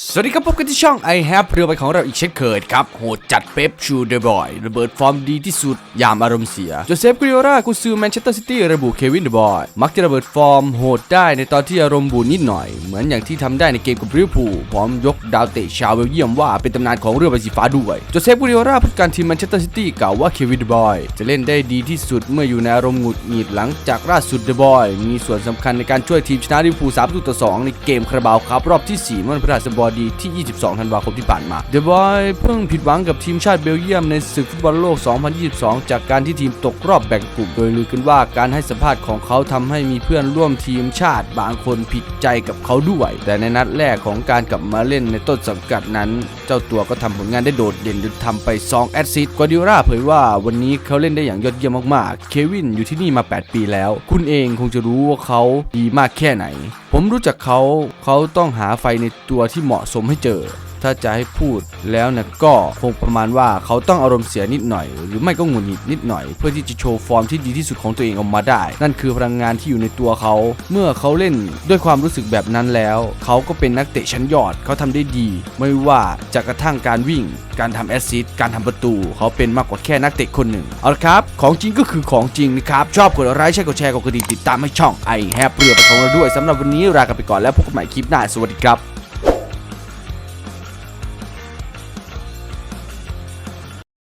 สวัสดีครับพบกันที่ช่อง I Have เรือใบของเราอีกเช่นเคยครับ โหดจัดเป๊ปชูเดอะบอยระเบิดฟอร์มดีที่สุด ยามอารมณ์เสียโจเซฟกริโอรากุซือแมนเชสเตอร์ซิตี้ระบุเควินเดอะบอยมักจะระเบิดฟอร์มโหดได้ในตอนที่อารมณ์บูนนิดหน่อย เหมือนอย่างที่ทำได้ในเกมกับลิเวอร์พูลพร้อมยกดาวเตะชาวเบลเยียมว่าเป็นตำนานของเรือใบสีฟ้าด้วยโจเซฟกริโอราผู้จัดการทีมแมนเชสเตอร์ซิตี้กล่าวว่าเควินเดอะบอยจะเล่นได้ดีที่สุดเมื่ออยู่ในอารมณ์หงุดหงิดหลังจากล่าสุดเดอะบอยมีส่วนสำคัญในการช่วยทีมชนะลิเวอร์พูล3ต่อ2ในเกมคาราบาวครับรอบที่4เมื่อวันพฤหัสบดีที่ 22 ธันวาคมที่ผ่านมา เดบอยเพิ่งผิดหวังกับทีมชาติเบลเยียมในศึกฟุตบอลโลก 2022 จากการที่ทีมตกรอบแบ่งกลุ่มโดยลือกันว่าการให้สัมภาษณ์ของเขาทำให้มีเพื่อนร่วมทีมชาติบางคนผิดใจกับเขาด้วย แต่ในนัดแรกของการกลับมาเล่นในต้นสังกัดนั้น เจ้าตัวก็ทำผลงานได้โดดเด่นจนทำไป 2 แอสซิสต์กวดิโอราเผยว่าวันนี้เขาเล่นได้อย่างยอดเยี่ยมมากๆ เควินอยู่ที่นี่มา 8 ปีแล้ว คุณเองคงจะรู้ว่าเขาดีมากแค่ไหน ผมรู้จักเขา เขาต้องหาไฟในตัวที่เหมาะสมให้เจอ ถ้าจะให้พูดแล้วนะก็คงประมาณว่าเขาต้องอารมณ์เสียนิดหน่อย หรือไม่ก็หงุดหงิดนิดหน่อย เพื่อที่จะโชว์ฟอร์มที่ดีที่สุดของตัวเองออกมาได้ นั่นคือพลังงานที่อยู่ในตัวเขา เมื่อเขาเล่นด้วยความรู้สึกแบบนั้นแล้ว เขาก็เป็นนักเตะชั้นยอดเขาทำได้ดี ไม่ว่าจะกระทั่งการวิ่ง การทำแอสซิสต์การทำประตู เขาเป็นมากกว่าแค่นักเตะคนหนึ่งเอาละครับ ของจริงก็คือของจริงนะครับชอบกดไลค์ใช่กดแชร์กดกระดิ่งติดตามให้ช่องไอแฮปเรือไปของเราด้วยสำหรับวันนี้ลากันไปก่อนแล้วพบกันใหม่คลิปหน้าสวัสดีครับ